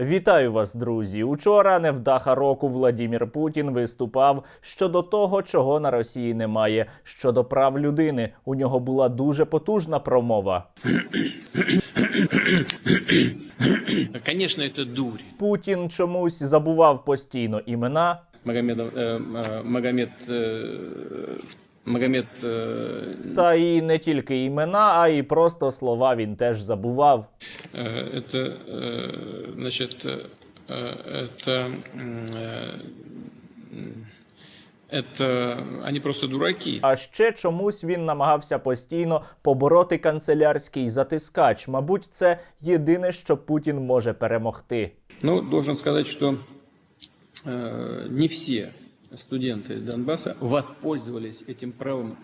Вітаю вас, друзі. Учора невдаха року Владімір Путін виступав щодо того, чого на Росії немає. Щодо прав людини. У нього була дуже потужна промова. Конечно, это дурь. Путін чомусь забував постійно імена. Магомед, э, э, Магомед, э, Магомед, э, Та і не тільки імена, а й просто слова він теж забував. э, это, э, значит, э, это, м, э, м, это, они просто дураки. А ще чомусь він намагався постійно побороти канцелярський затискач. Мабуть, це єдине, що Путін може перемогти. Ну, должен сказать, что э, не все студенты Донбасса воспользовались этим правом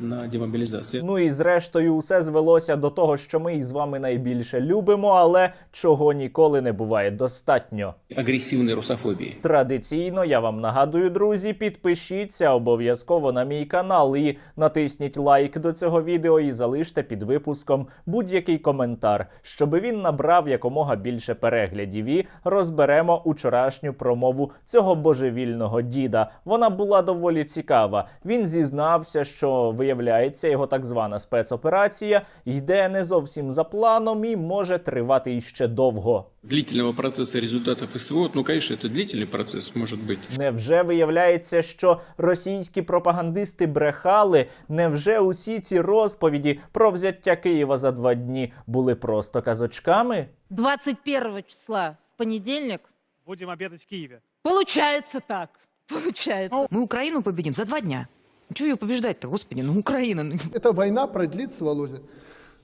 на демобилизацию. Ну і зрештою, усе звелося до того, що ми із вами найбільше любимо, але чого ніколи не буває достатньо. Агрессивной русофобии. Традиційно я вам нагадую, друзі, підпишіться обов'язково на мій канал і натисніть лайк до цього відео і залиште під випуском будь-який коментар, щоб він набрав якомога більше переглядів. І розберемо учорашню промову цього божевільного діда. Вона була доволі цікава. Він зізнався, що виявляється, його так звана спецоперація йде не зовсім за планом і може тривати іще довго. Длительного процесса результатов СВО, ну, конечно, это длительный процесс, может быть. Невже виявляється, що російські пропагандисти брехали? Невже усі ці розповіді про взяття Києва за два дні були просто казочками? 21 числа в понедельник. Будем обедать в Киеве. Получается так. Получается. Мы Украину победим за два дня. Чего ее побеждать-то, господи, ну Украина. ну, Эта война продлится, Володя,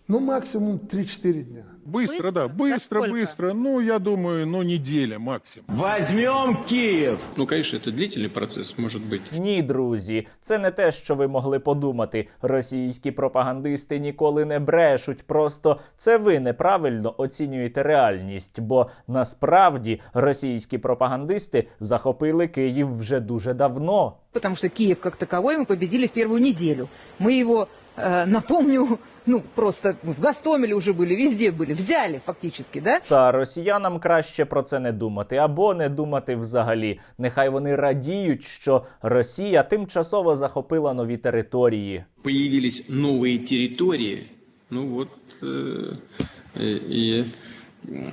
ну максимум 3-4 дня. Быстро, Быстро? да, быстро, Насколько? быстро. Ну, я думаю, ну, неделя максимум. Ну, конечно, это длительный процесс, может быть. Ні, друзі, це не те, що ви могли подумати. Російські пропагандисти ніколи не брешуть. Просто це ви неправильно оцінюєте реальність. Бо насправді російські пропагандисти захопили Київ вже дуже давно. Потому что Киев как таковой мы победили в первую неделю. Мы его, э, напомню, ну просто в Гастомеле уже были, везде были, взяли фактически, да? Та росіянам краще про це не думати або не думати взагалі. Нехай вони радіють, що Росія тимчасово захопила нові території. Появились новые территории, ну вот, э, и, и, м,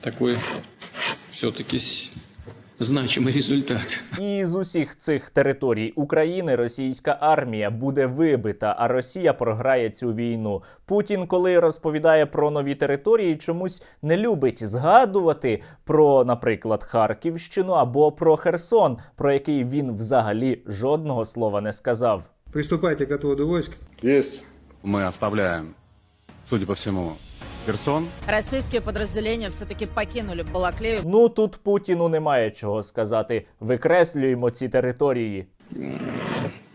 такой все-таки значимый результат. І з усіх цих територій України російська армія буде вибита, а Росія програє цю війну. Путін, коли розповідає про нові території, чомусь не любить згадувати про, наприклад, Харківщину або про Херсон, про який він взагалі жодного слова не сказав. Приступайте к отводу войск. Есть. Мы оставляем, судя по всему, Херсон. Российские подразделения все-таки покинули Балаклею. Ну тут Путіну немає чого сказати. Викреслюємо ці території.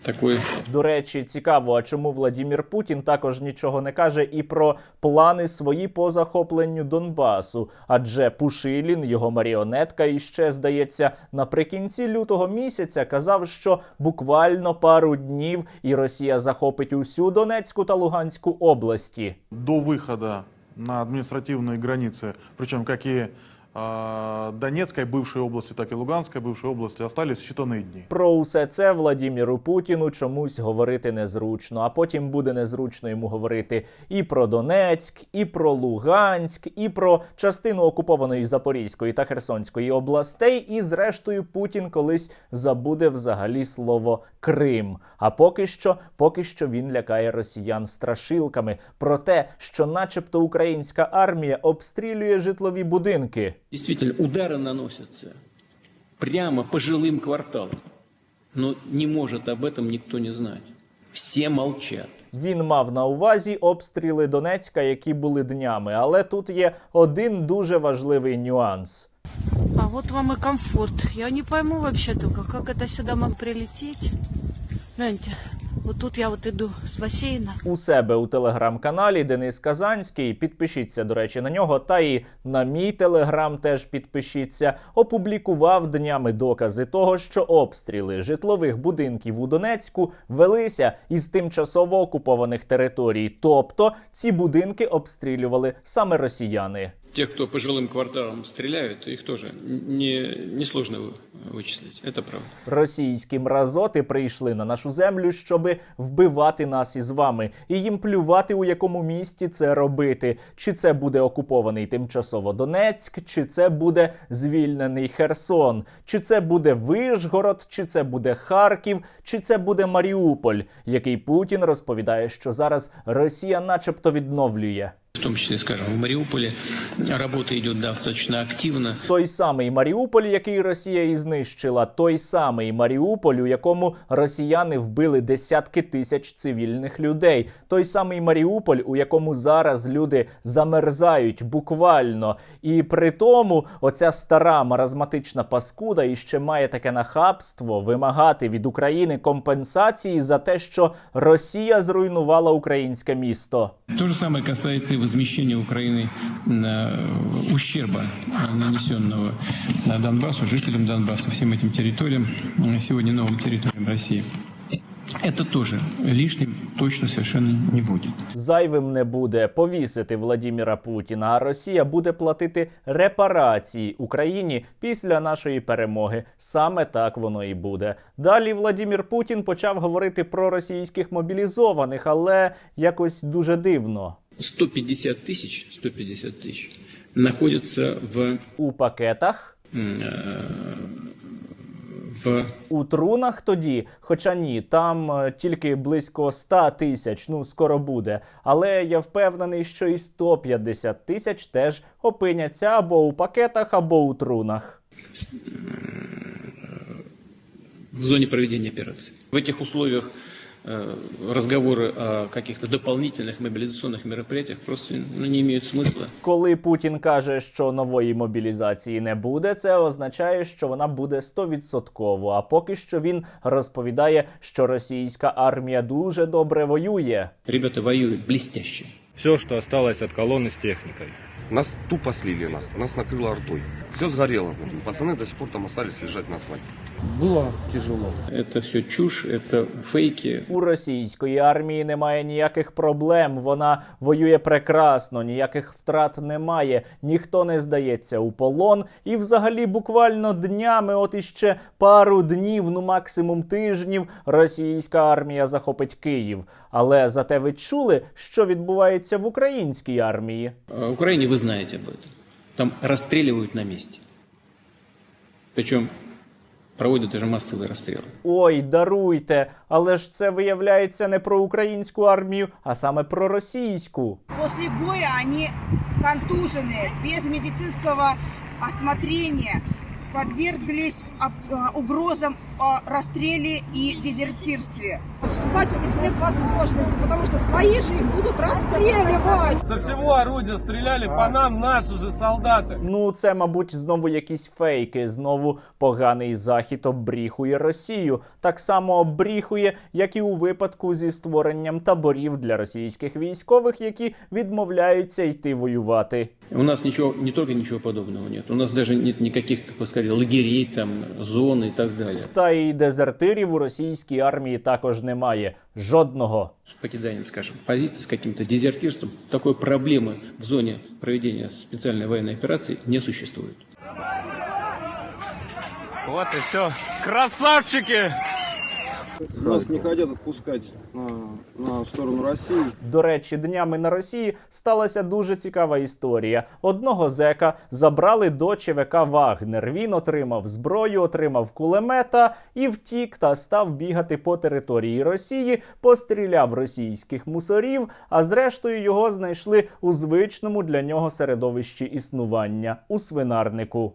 Такой До речі, цікаво, а чому Владімір Путін також нічого не каже і про плани свої по захопленню Донбасу? Адже Пушилін, його маріонетка, іще здається, наприкінці лютого місяця казав, що буквально пару днів і Росія захопить усю Донецьку та Луганську області. до выхода на административные границы, причем как и э, Донецкой бывшей области, так и Луганской бывшей области остались считанные дни. Про усе це Владіміру Путіну чомусь говорити незручно, а потім буде незручно йому говорити і про Донецьк, і про Луганськ, і про частину окупованої Запорізької та Херсонської областей. І зрештою Путін колись забуде взагалі слово Крим. А поки що, поки що він лякає росіян страшилками про те, що, начебто, українська армія обстрілює житлові будинки. Действительно, удары наносятся прямо по жилым кварталам. Но не может об этом никто не знать. Все молчат. Він мав на увазі обстріли Донецька, які були днями. Але тут є один дуже важливий нюанс. А вот вам и комфорт. Я не пойму вообще только, как это сюда мог прилететь. Гляньте, вот тут я вот иду с бассейна. У себе у телеграм-каналі Денис Казанський. Підпишіться, до речі, на нього. Та і на мій телеграм теж підпишіться. Опублікував днями докази того, що обстріли житлових будинків у Донецьку велися із тимчасово окупованих територій. Тобто ці будинки обстрілювали саме росіяни. Тех, кто по жилым кварталам стреляют, их тоже не, несложно вы- вычислить. Это правда. Російські мразоти прийшли на нашу землю, щоби вбивати нас із вами, і їм плювати, у якому місті це робити. Чи це буде окупований тимчасово Донецьк, чи це буде звільнений Херсон, чи це буде Вишгород, чи це буде Харків, чи це буде Маріуполь, який Путін розповідає, що зараз Росія, начебто, відновлює. В том числе, скажем, в Мариуполе работа идет достаточно активно. Той самий Маріуполь, який Росія і знищила, той самий Маріуполь, у якому росіяни вбили десятки тисяч цивільних людей. Той самий Маріуполь, у якому зараз люди замерзають буквально. І при тому оця стара маразматична паскуда іще має таке нахабство вимагати від України компенсації за те, що Росія зруйнувала українське місто. То же самое касается и возмещения Украины э, ущерба, э, нанесенного э, Донбассу, жителям Донбасса, всем этим территориям, э, сегодня новым территориям России. Это тоже лишним точно совершенно не будет. Зайвим не буде повісити Владіміра Путіна, а Росія буде платити репарації Україні після нашої перемоги. Саме так воно і буде. Далі Владімір Путін почав говорити про російських мобілізованих, але якось дуже дивно. 150 тысяч, 150 тысяч находятся в, У пакетах, м, э, в у трунах тоді, хоча ні, там е, тільки близько 100 тисяч, ну скоро буде. Але я впевнений, що і 150 тисяч теж опиняться або у пакетах, або у трунах. в зоне проведения операции. В этих условиях э, разговоры о каких-то дополнительных мобилизационных мероприятиях просто ну, не имеют смысла. Коли Путін каже, що нової мобілізації не буде, це означає, що вона буде 100%. А поки що він розповідає, що російська армія дуже добре воює. Ребята воюют блестяще. Все, что осталось от колонны с техникой. Нас тупо слили, нахуй. Нас накрыло ртой. Все сгорело. нахуй. Пацаны до сих пор там остались лежать на асфальте. Было тяжело. Это все чушь, это фейки. У російської армії немає ніяких проблем. Вона воює прекрасно, ніяких втрат немає. Ніхто не здається у полон. І взагалі буквально днями, от іще пару днів, ну максимум тижнів, російська армія захопить Київ. Але зате ви чули, що відбувається в українській армії. В Украине вы знаете об этом. Там расстреливают на месте. Причем проводят даже массовые расстрелы. Ой, даруйте, але ж це виявляється не про українську армію, а саме про російську. После боя они контуженные, без медицинского осмотрения, подверглись угрозам о расстреле и дезертирстве. Вступать у них нет возможности, потому что свои же их будут расстреливать. Со всего орудия стреляли по нам наши же солдаты. Ну, це, мабуть, знову якісь фейки. Знову поганий захід обріхує Росію. Так само обріхує, як і у випадку зі створенням таборів для російських військових, які відмовляються йти воювати. У нас ничего, не только ничего подобного нет. У нас даже нет никаких, как вы сказали, лагерей, там, зон и так далее. Та й дезертирів у російській армії також немає. Жодного. С покиданием, скажем, позиции, с каким-то дезертирством, такої проблеми в зоні проведення спеціальної воєнної операції не существует. Вот і все. Красавчики! Нас не хотят отпускать на, на сторону России. До речі, днями на Росії сталася дуже цікава історія. Одного зека забрали до ЧВК Вагнер. Він отримав зброю, отримав кулемета і втік та став бігати по території Росії, постріляв російських мусорів. А зрештою його знайшли у звичному для нього середовищі існування у свинарнику.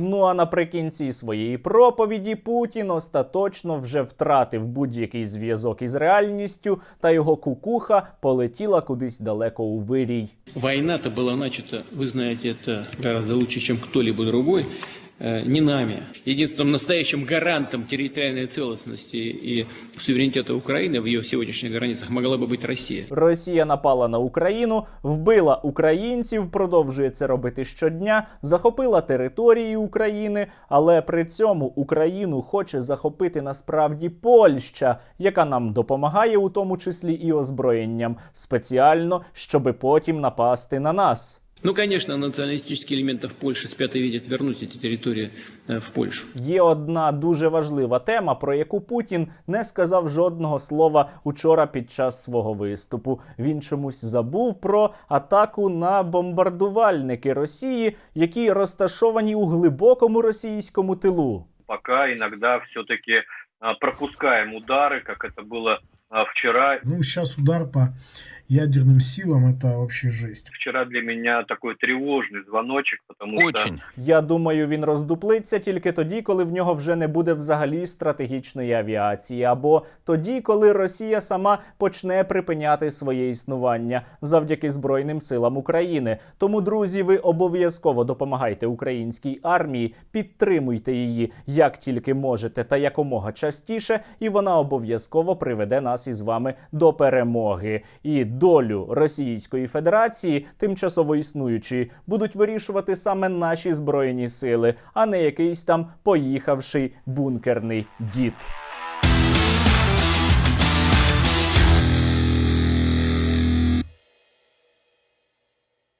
Ну а наприкінці своєї проповіді Путін остаточно вже втратив будь-який зв'язок із реальністю, та його кукуха полетіла кудись далеко у вирій. Война-то была начата, вы знаете это гораздо лучше, чем кто-либо другой, э, не нами. Единственным настоящим гарантом территориальной целостности и суверенитета Украины в ее сегодняшних границах могла бы быть Россия. Росія напала на Україну, вбила українців, продовжує це робити щодня, захопила території України, але при цьому Україну хоче захопити насправді Польща, яка нам допомагає, у тому числі і озброєнням, спеціально, щоби потім напасти на нас. Ну, конечно, националистические элементы в Польше спят и видят вернуть эти территории э, в Польшу. Є одна дуже важлива тема, про яку Путін не сказав жодного слова учора під час свого виступу. Він чомусь забув про атаку на бомбардувальники Росії, які розташовані у глибокому російському тилу. Пока иногда все-таки пропускаем удары, как это было а, вчера. Ну, сейчас удар по ядерным силам это вообще жесть. Вчера для меня такой тревожный звоночек, потому что Я думаю, він роздуплиться тільки тоді, коли в нього вже не буде взагалі стратегічної авіації, або тоді, коли Росія сама почне припиняти своє існування завдяки Збройним силам України. Тому, друзі, ви обов'язково допомагайте українській армії, підтримуйте її як тільки можете та якомога частіше, і вона обов'язково приведе нас із вами до перемоги. І долю Російської Федерації, тимчасово існуючі, будуть вирішувати саме наші збройні сили, а не якийсь там поїхавший бункерний дід.